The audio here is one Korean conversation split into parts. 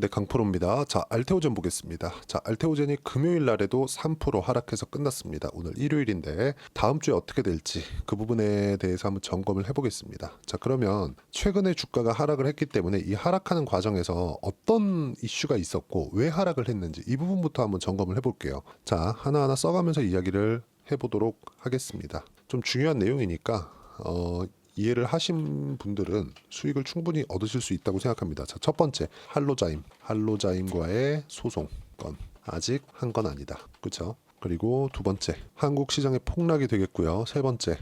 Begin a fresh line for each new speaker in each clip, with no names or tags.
네, 강프로입니다. 자, 알테오젠 보겠습니다. 자, 알테오젠이 금요일 날에도 3% 하락해서 끝났습니다. 오늘 일요일인데 다음 주에 어떻게 될지 그 부분에 대해서 한번 점검을 해보겠습니다. 자, 그러면 최근에 주가가 하락을 했기 때문에 이 하락하는 과정에서 어떤 이슈가 있었고 왜 하락을 했는지 이 부분부터 한번 점검을 해볼게요. 자, 하나하나 써가면서 이야기를 해보도록 하겠습니다. 좀 중요한 내용이니까 어, 이해를 하신 분들은 수익을 충분히 얻으실 수 있다고 생각합니다. 자, 첫 번째 할로자임, 할로자임과의 소송 건 아직 한 건 아니다. 그렇죠? 그리고 두 번째 한국 시장의 폭락이 되겠고요. 세 번째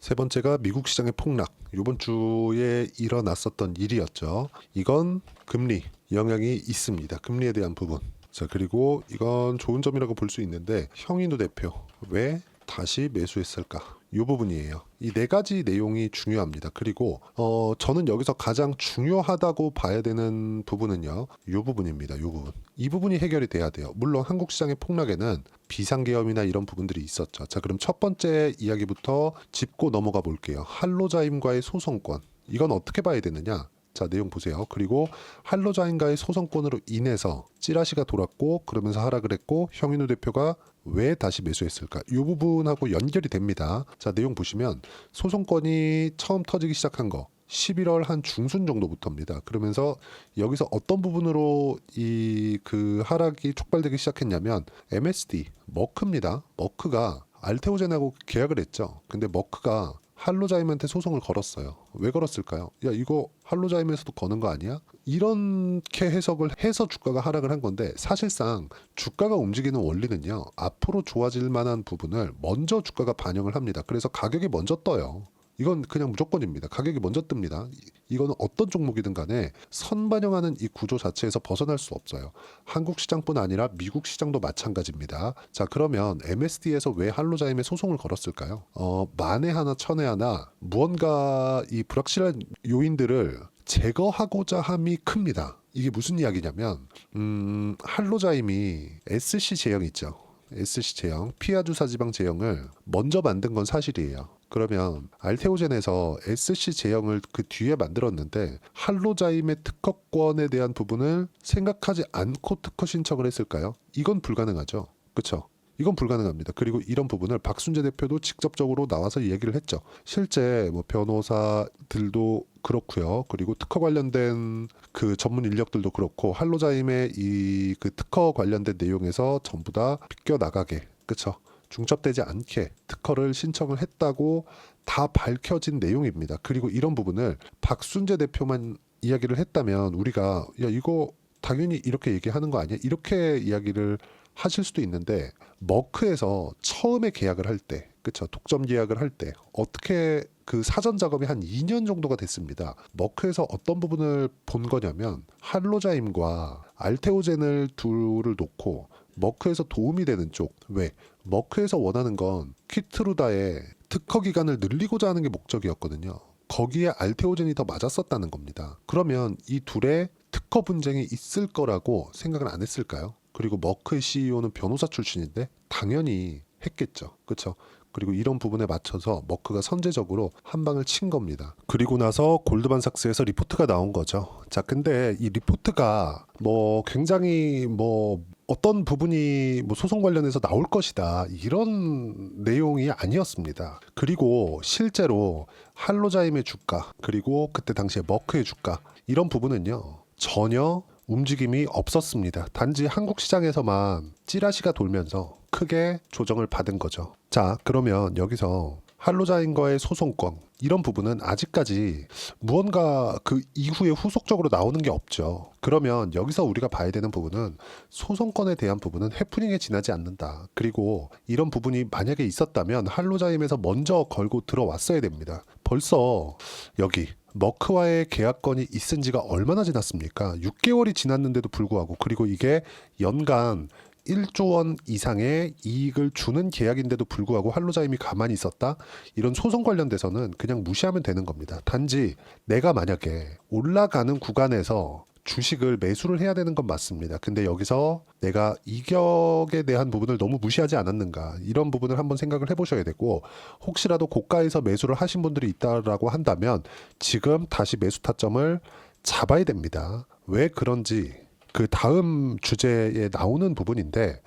세 번째가 미국 시장의 폭락. 이번 주에 일어났었던 일이었죠. 이건 금리 영향이 있습니다. 금리에 대한 부분. 자, 그리고 이건 좋은 점이라고 볼 수 있는데 형인우 대표 왜 다시 매수했을까? 이 부분이에요. 이 네 가지 내용이 중요합니다. 그리고 어 저는 여기서 가장 중요하다고 봐야 되는 부분은요. 이 부분입니다. 이 부분. 이 부분이 해결이 돼야 돼요. 물론 한국 시장의 폭락에는 비상계엄이나 이런 부분들이 있었죠. 자, 그럼 첫 번째 이야기부터 짚고 넘어가 볼게요. 할로자임과의 소송권. 이건 어떻게 봐야 되느냐? 자, 내용 보세요. 그리고 할로자인과의 소송권으로 인해서 찌라시가 돌았고 그러면서 하락을 했고 형인우 대표가 왜 다시 매수했을까? 이 부분하고 연결이 됩니다. 자, 내용 보시면 소송권이 처음 터지기 시작한 거 11월 한 중순 정도부터입니다. 그러면서 여기서 어떤 부분으로 이 그 하락이 촉발되기 시작했냐면 MSD 머크입니다. 머크가 알테오젠하고 계약을 했죠. 근데 머크가 할로자임한테 소송을 걸었어요. 왜 걸었을까요? 야 이거 할로자임에서도 거는 거 아니야? 이렇게 해석을 해서 주가가 하락을 한 건데 사실상 주가가 움직이는 원리는요. 앞으로 좋아질 만한 부분을 먼저 주가가 반영을 합니다. 그래서 가격이 먼저 떠요. 이건 그냥 무조건입니다. 가격이 먼저 뜹니다. 이- 이거는 어떤 종목이든 간에 선반영하는 이 구조 자체에서 벗어날 수 없어요. 한국 시장뿐 아니라 미국 시장도 마찬가지입니다. 자, 그러면 MSD에서 왜 할로자임에 소송을 걸었을까요? 어, 만에 하나 천에 하나 무언가 이 불확실한 요인들을 제거하고자 함이 큽니다. 이게 무슨 이야기냐면 음, 할로자임이 SC 제형 있죠. SC 제형, 피아주사 지방 제형을 먼저 만든 건 사실이에요. 그러면 알테오젠에서 SC 제형을 그 뒤에 만들었는데 할로자임의 특허권에 대한 부분을 생각하지 않고 특허 신청을 했을까요? 이건 불가능하죠. 그렇죠? 이건 불가능합니다. 그리고 이런 부분을 박순재 대표도 직접적으로 나와서 얘기를 했죠. 실제 뭐 변호사들도 그렇고요. 그리고 특허 관련된 그 전문 인력들도 그렇고 할로자임의 이 그 특허 관련된 내용에서 전부 다 비껴 나가게 그쵸 중첩되지 않게 특허를 신청을 했다고 다 밝혀진 내용입니다. 그리고 이런 부분을 박순재 대표만 이야기를 했다면 우리가 야 이거 당연히 이렇게 얘기하는 거 아니야? 이렇게 이야기를 하실 수도 있는데 머크에서 처음에 계약을 할 때, 그쵸? 독점 계약을 할 때 어떻게 그 사전 작업이 한 2년 정도가 됐습니다. 머크에서 어떤 부분을 본 거냐면 할로자임과 알테오젠을 둘을 놓고 머크에서 도움이 되는 쪽 왜? 머크에서 원하는 건 키트루다의 특허 기간을 늘리고자 하는 게 목적이었거든요. 거기에 알테오젠이 더 맞았었다는 겁니다. 그러면 이 둘의 특허 분쟁이 있을 거라고 생각을 안 했을까요? 그리고 머크의 CEO는 변호사 출신인데 당연히 했겠죠. 그렇죠? 그리고 이런 부분에 맞춰서 머크가 선제적으로 한 방을 친 겁니다. 그리고 나서 골드만삭스에서 리포트가 나온 거죠. 자, 근데 이 리포트가 뭐 굉장히 뭐 어떤 부분이 뭐 소송 관련해서 나올 것이다 이런 내용이 아니었습니다. 그리고 실제로 할로자임의 주가 그리고 그때 당시에 머크의 주가 이런 부분은요 전혀 움직임이 없었습니다. 단지 한국 시장에서만 찌라시가 돌면서 크게 조정을 받은 거죠. 자, 그러면 여기서 할로자인과의 소송권 이런 부분은 아직까지 무언가 그 이후에 후속적으로 나오는 게 없죠. 그러면 여기서 우리가 봐야 되는 부분은 소송권에 대한 부분은 해프닝에 지나지 않는다. 그리고 이런 부분이 만약에 있었다면 할로자임에서 먼저 걸고 들어왔어야 됩니다. 벌써 여기 머크와의 계약건이 있은 지가 얼마나 지났습니까? 6개월이 지났는데도 불구하고 그리고 이게 연간 1조 원 이상의 이익을 주는 계약인데도 불구하고 할로자임이 가만히 있었다? 이런 소송 관련돼서는 그냥 무시하면 되는 겁니다. 단지 내가 만약에 올라가는 구간에서 주식을 매수를 해야 되는 건 맞습니다. 근데 여기서 내가 이격에 대한 부분을 너무 무시하지 않았는가 이런 부분을 한번 생각을 해보셔야 되고 혹시라도 고가에서 매수를 하신 분들이 있다라고 한다면 지금 다시 매수 타점을 잡아야 됩니다. 왜 그런지 그 다음 주제에 나오는 부분인데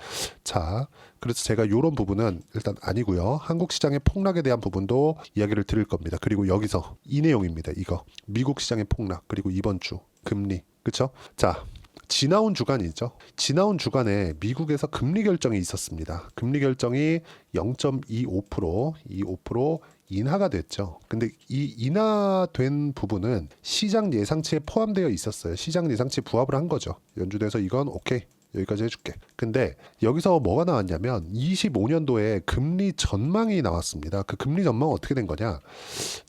자 그래서 제가 이런 부분은 일단 아니고요. 한국 시장의 폭락에 대한 부분도 이야기를 드릴 겁니다. 그리고 여기서 이 내용입니다. 이거 미국 시장의 폭락 그리고 이번 주 금리 그쵸? 자 지나온 주간이죠. 지나온 주간에 미국에서 금리 결정이 있었습니다. 금리 결정이 0.25% 25% 인하가 됐죠. 근데 이 인하된 부분은 시장 예상치에 포함되어 있었어요. 시장 예상치에 부합을 한 거죠. 연준에서 이건 오케이. 여기까지 해줄게. 근데 여기서 뭐가 나왔냐면 25년도에 금리 전망이 나왔습니다. 그 금리 전망 어떻게 된 거냐?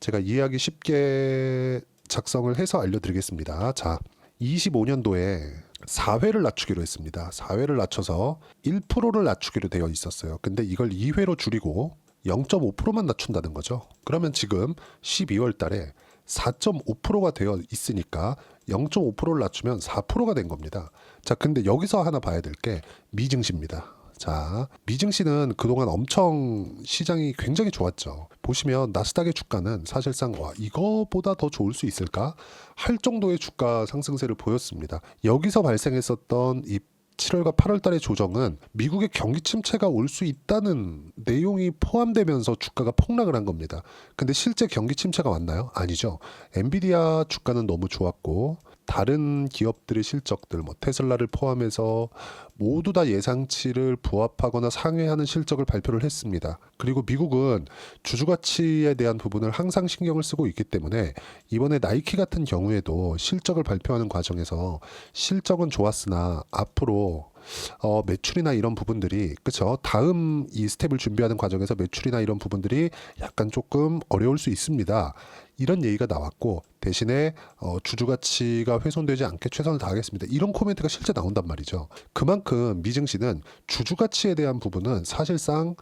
제가 이해하기 쉽게 작성을 해서 알려드리겠습니다. 자, 25년도에 4회를 낮추기로 했습니다. 4회를 낮춰서 1%를 낮추기로 되어 있었어요. 근데 이걸 2회로 줄이고 0.5%만 낮춘다는 거죠. 그러면 지금 12월 달에 4.5%가 되어 있으니까 0.5%를 낮추면 4%가 된 겁니다. 자, 근데 여기서 하나 봐야 될 게 미증시입니다. 자, 미증시는 그동안 엄청 시장이 굉장히 좋았죠. 보시면 나스닥의 주가는 사실상 와, 이거보다 더 좋을 수 있을까? 할 정도의 주가 상승세를 보였습니다. 여기서 발생했었던 이 7월과 8월 달의 조정은 미국의 경기 침체가 올 수 있다는 내용이 포함되면서 주가가 폭락을 한 겁니다. 근데 실제 경기 침체가 왔나요? 아니죠. 엔비디아 주가는 너무 좋았고 다른 기업들의 실적들 뭐 테슬라를 포함해서 모두 다 예상치를 부합하거나 상회하는 실적을 발표를 했습니다. 그리고 미국은 주주 가치에 대한 부분을 항상 신경을 쓰고 있기 때문에 이번에 나이키 같은 경우에도 실적을 발표하는 과정에서 실적은 좋았으나 앞으로 어, 매출이나 이런 부분들이 그쵸 다음 이 스텝을 준비하는 과정에서 매출이나 이런 부분들이 약간 조금 어려울 수 있습니다. 이런 얘기가 나왔고 대신에 어, 주주 가치가 훼손되지 않게 최선을 다하겠습니다. 이런 코멘트가 실제 나온단 말이죠. 그만큼 미증시는 주주 가치에 대한 부분은 사실상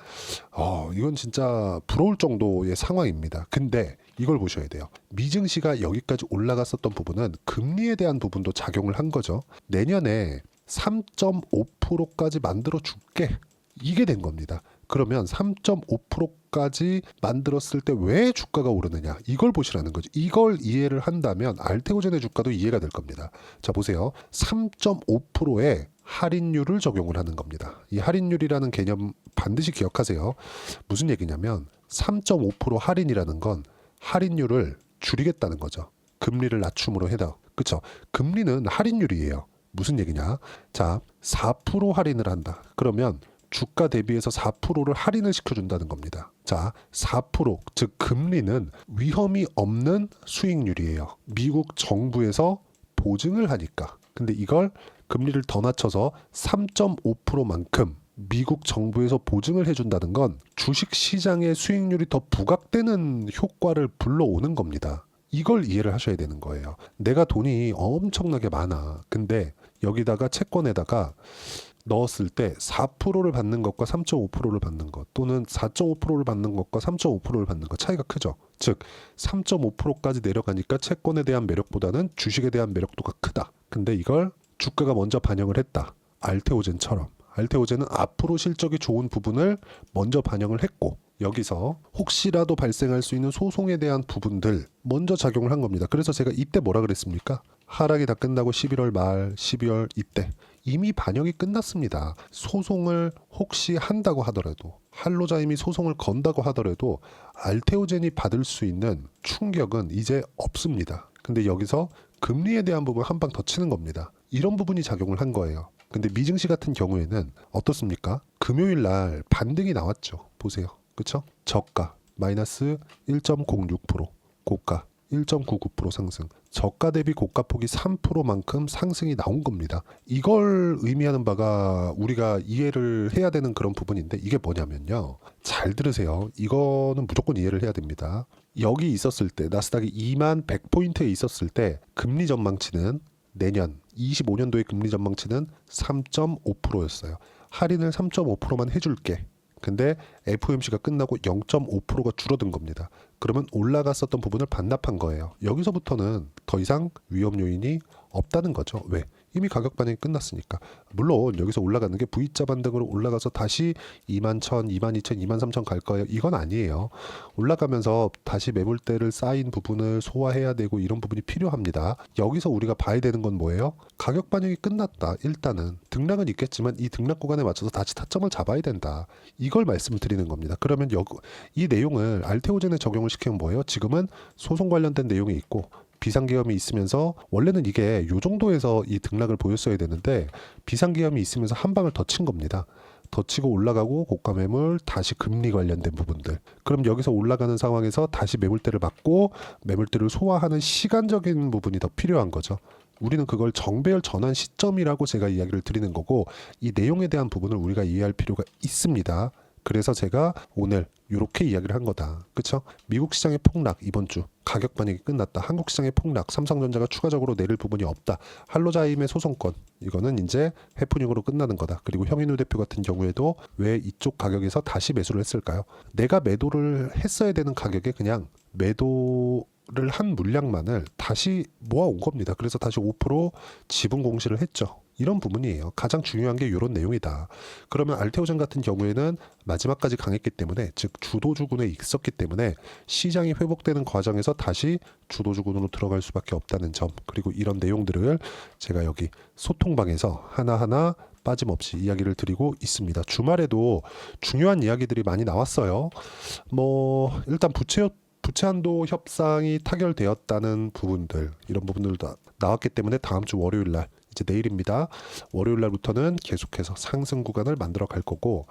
어, 이건 진짜 부러울 정도의 상황입니다. 근데 이걸 보셔야 돼요. 미증시가 여기까지 올라갔었던 부분은 금리에 대한 부분도 작용을 한 거죠. 내년에 3.5%까지 만들어 줄게. 이게 된 겁니다. 그러면 3.5%까지 만들었을 때 왜 주가가 오르느냐 이걸 보시라는 거죠. 이걸 이해를 한다면 알테오젠의 주가도 이해가 될 겁니다. 자 보세요. 3.5%의 할인율을 적용을 하는 겁니다. 이 할인율이라는 개념 반드시 기억하세요. 무슨 얘기냐면 3.5% 할인이라는 건 할인율을 줄이겠다는 거죠. 금리를 낮춤으로 해다. 그쵸? 금리는 할인율이에요. 무슨 얘기냐? 자, 4% 할인을 한다. 그러면 주가 대비해서 4%를 할인을 시켜준다는 겁니다. 자, 4%, 즉 금리는 위험이 없는 수익률이에요. 미국 정부에서 보증을 하니까. 근데 이걸 금리를 더 낮춰서 3.5%만큼 미국 정부에서 보증을 해준다는 건 주식 시장의 수익률이 더 부각되는 효과를 불러오는 겁니다. 이걸 이해를 하셔야 되는 거예요. 내가 돈이 엄청나게 많아. 근데 여기다가 채권에다가 넣었을 때 4%를 받는 것과 3.5%를 받는 것 또는 4.5%를 받는 것과 3.5%를 받는 것 차이가 크죠. 즉 3.5%까지 내려가니까 채권에 대한 매력보다는 주식에 대한 매력도가 크다. 근데 이걸 주가가 먼저 반영을 했다. 알테오젠처럼 알테오젠은 앞으로 실적이 좋은 부분을 먼저 반영을 했고 여기서 혹시라도 발생할 수 있는 소송에 대한 부분들 먼저 작용을 한 겁니다. 그래서 제가 이때 뭐라 그랬습니까? 하락이 다 끝나고 11월 말, 12월 이때 이미 반영이 끝났습니다. 소송을 혹시 한다고 하더라도 할로자임이 소송을 건다고 하더라도 알테오젠이 받을 수 있는 충격은 이제 없습니다. 근데 여기서 금리에 대한 부분 한 방 더 치는 겁니다. 이런 부분이 작용을 한 거예요. 근데 미증시 같은 경우에는 어떻습니까? 금요일 날 반등이 나왔죠. 보세요. 그쵸? 저가 마이너스 1.06% 고가 1.99% 상승. 저가 대비 고가 폭이 3%만큼 상승이 나온 겁니다. 이걸 의미하는 바가 우리가 이해를 해야 되는 그런 부분인데 이게 뭐냐면요. 잘 들으세요. 이거는 무조건 이해를 해야 됩니다. 여기 있었을 때 나스닥이 2만 100포인트에 있었을 때 금리 전망치는 내년 25년도의 금리 전망치는 3.5%였어요. 할인을 3.5%만 해줄게. 근데 FOMC가 끝나고 0.5%가 줄어든 겁니다. 그러면 올라갔었던 부분을 반납한 거예요. 여기서부터는 더 이상 위험 요인이 없다는 거죠. 왜? 이미 가격 반영이 끝났으니까. 물론 여기서 올라가는 게 V자 반등으로 올라가서 다시 2만 1천, 2만 2천, 2만 3천 갈 거예요. 이건 아니에요. 올라가면서 다시 매물대를 쌓인 부분을 소화해야 되고 이런 부분이 필요합니다. 여기서 우리가 봐야 되는 건 뭐예요? 가격 반영이 끝났다. 일단은 등락은 있겠지만 이 등락 구간에 맞춰서 다시 타점을 잡아야 된다. 이걸 말씀을 드리는 겁니다. 그러면 여, 이 내용을 알테오젠에 적용을 시키면 뭐예요? 지금은 소송 관련된 내용이 있고 비상계엄이 있으면서 원래는 이게 요 정도에서 이 등락을 보였어야 되는데 비상계엄이 있으면서 한 방을 더 친 겁니다. 더 치고 올라가고 고가 매물 다시 금리 관련된 부분들. 그럼 여기서 올라가는 상황에서 다시 매물대를 맞고 매물대를 소화하는 시간적인 부분이 더 필요한 거죠. 우리는 그걸 정배열 전환 시점이라고 제가 이야기를 드리는 거고 이 내용에 대한 부분을 우리가 이해할 필요가 있습니다. 그래서 제가 오늘 이렇게 이야기를 한 거다. 그쵸? 미국 시장의 폭락 이번 주 가격 반영이 끝났다. 한국 시장의 폭락 삼성전자가 추가적으로 내릴 부분이 없다. 할로자임의 소송권 이거는 이제 해프닝으로 끝나는 거다. 그리고 형인우 대표 같은 경우에도 왜 이쪽 가격에서 다시 매수를 했을까요? 내가 매도를 했어야 되는 가격에 그냥 매도 를 한 물량만을 다시 모아온 겁니다. 그래서 다시 5% 지분 공시를 했죠. 이런 부분이에요. 가장 중요한 게 이런 내용이다. 그러면 알테오젠 같은 경우에는 마지막까지 강했기 때문에 즉 주도주군에 있었기 때문에 시장이 회복되는 과정에서 다시 주도주군으로 들어갈 수밖에 없다는 점 그리고 이런 내용들을 제가 여기 소통방에서 하나하나 빠짐없이 이야기를 드리고 있습니다. 주말에도 중요한 이야기들이 많이 나왔어요. 뭐 일단 부채 부채 한도 협상이 타결되었다는 부분들 이런 부분들도 나왔기 때문에 다음 주 월요일 날 이제 내일입니다. 월요일 날부터는 계속해서 상승 구간을 만들어 갈 거고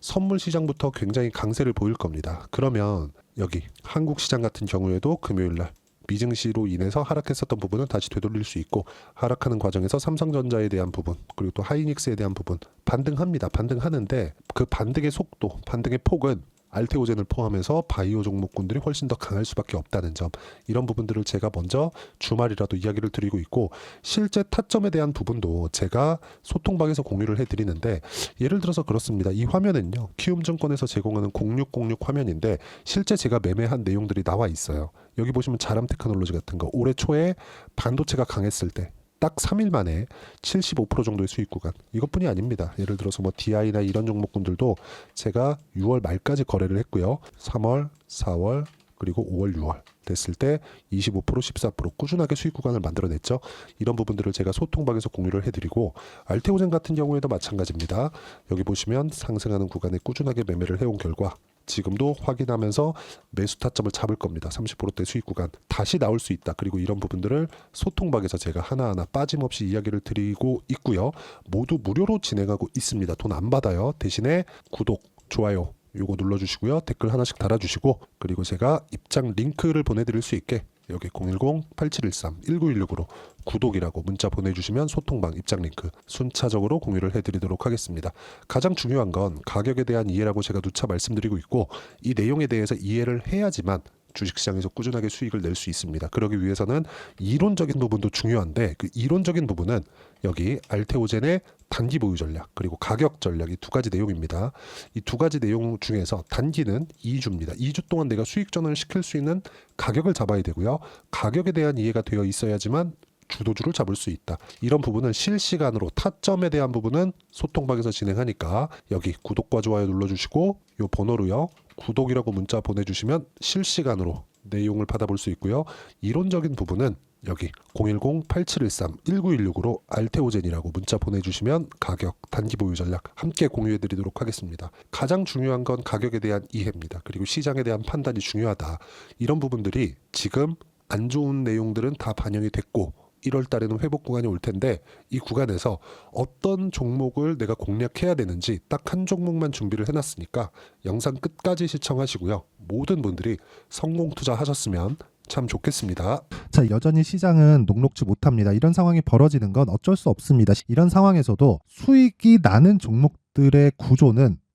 선물 시장부터 굉장히 강세를 보일 겁니다. 그러면 여기 한국 시장 같은 경우에도 금요일 날 미증시로 인해서 하락했었던 부분은 다시 되돌릴 수 있고 하락하는 과정에서 삼성전자에 대한 부분 그리고 또 하이닉스에 대한 부분 반등합니다. 반등하는데 그 반등의 속도, 반등의 폭은 알테오젠을 포함해서 바이오 종목군들이 훨씬 더 강할 수밖에 없다는 점. 이런 부분들을 제가 먼저 주말이라도 이야기를 드리고 있고 실제 타점에 대한 부분도 제가 소통방에서 공유를 해드리는데 예를 들어서 그렇습니다. 이 화면은요 키움증권에서 제공하는 0606 화면인데 실제 제가 매매한 내용들이 나와 있어요. 여기 보시면 자람 테크놀로지 같은 거. 올해 초에 반도체가 강했을 때 딱 3일 만에 75% 정도의 수익 구간 이것뿐이 아닙니다. 예를 들어서 뭐 DI나 이런 종목군들도 제가 6월 말까지 거래를 했고요. 3월, 4월 그리고 5월, 6월 됐을 때 25%, 14% 꾸준하게 수익 구간을 만들어냈죠. 이런 부분들을 제가 소통방에서 공유를 해드리고 알테오젠 같은 경우에도 마찬가지입니다. 여기 보시면 상승하는 구간에 꾸준하게 매매를 해온 결과 지금도 확인하면서 매수 타점을 잡을 겁니다. 30%대 수익 구간 다시 나올 수 있다. 그리고 이런 부분들을 소통방에서 제가 하나하나 빠짐없이 이야기를 드리고 있고요. 모두 무료로 진행하고 있습니다. 돈 안 받아요. 대신에 구독, 좋아요 요거 눌러주시고요. 댓글 하나씩 달아주시고 그리고 제가 입장 링크를 보내드릴 수 있게 여기 010-8713-1916으로 구독이라고 문자 보내주시면 소통방 입장 링크 순차적으로 공유를 해드리도록 하겠습니다. 가장 중요한 건 가격에 대한 이해라고 제가 누차 말씀드리고 있고 이 내용에 대해서 이해를 해야지만 주식시장에서 꾸준하게 수익을 낼 수 있습니다. 그러기 위해서는 이론적인 부분도 중요한데 그 이론적인 부분은 여기 알테오젠의 단기 보유 전략 그리고 가격 전략이 두 가지 내용입니다. 이 두 가지 내용 중에서 단기는 2주입니다. 2주 동안 내가 수익 전환을 시킬 수 있는 가격을 잡아야 되고요. 가격에 대한 이해가 되어 있어야지만 주도주를 잡을 수 있다. 이런 부분은 실시간으로 타점에 대한 부분은 소통방에서 진행하니까 여기 구독과 좋아요 눌러주시고 요 번호로요. 구독이라고 문자 보내주시면 실시간으로 내용을 받아볼 수 있고요. 이론적인 부분은 여기 010-8713-1916으로 알테오젠이라고 문자 보내주시면 가격, 단기 보유 전략 함께 공유해드리도록 하겠습니다. 가장 중요한 건 가격에 대한 이해입니다. 그리고 시장에 대한 판단이 중요하다. 이런 부분들이 지금 안 좋은 내용들은 다 반영이 됐고 1월 달에는 회복 구간이 올 텐데 이 구간에서 어떤 종목을 내가 공략해야 되는지 딱 한 종목만 준비를 해놨으니까 영상 끝까지 시청하시고요. 모든 분들이 성공 투자하셨으면 참 좋겠습니다.
자, 여전히 시장은 녹록지 못합니다. 이런 상황이 벌어지는 건 어쩔 수 없습니다. 이런 상황에서도 수익이 나는 종목 들의 구조는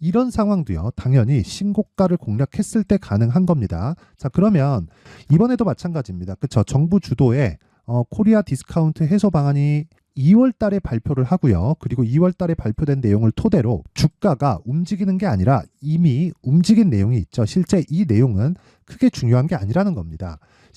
이런 상황도요 당연히 신고가를 공략했을 때 가능한 겁니다. 자 그러면 이번에도 마찬가지입니다. 그쵸 정부 주도의 어, 코리아 디스카운트 해소 방안이 2월 달에 발표를 하고요. 그리고 2월 달에 발표된 내용을 토대로 주가가 움직이는 게 아니라 이미 움직인 내용이 있죠. 실제 이 내용은 크게 중요한 게 아니라는 겁니다.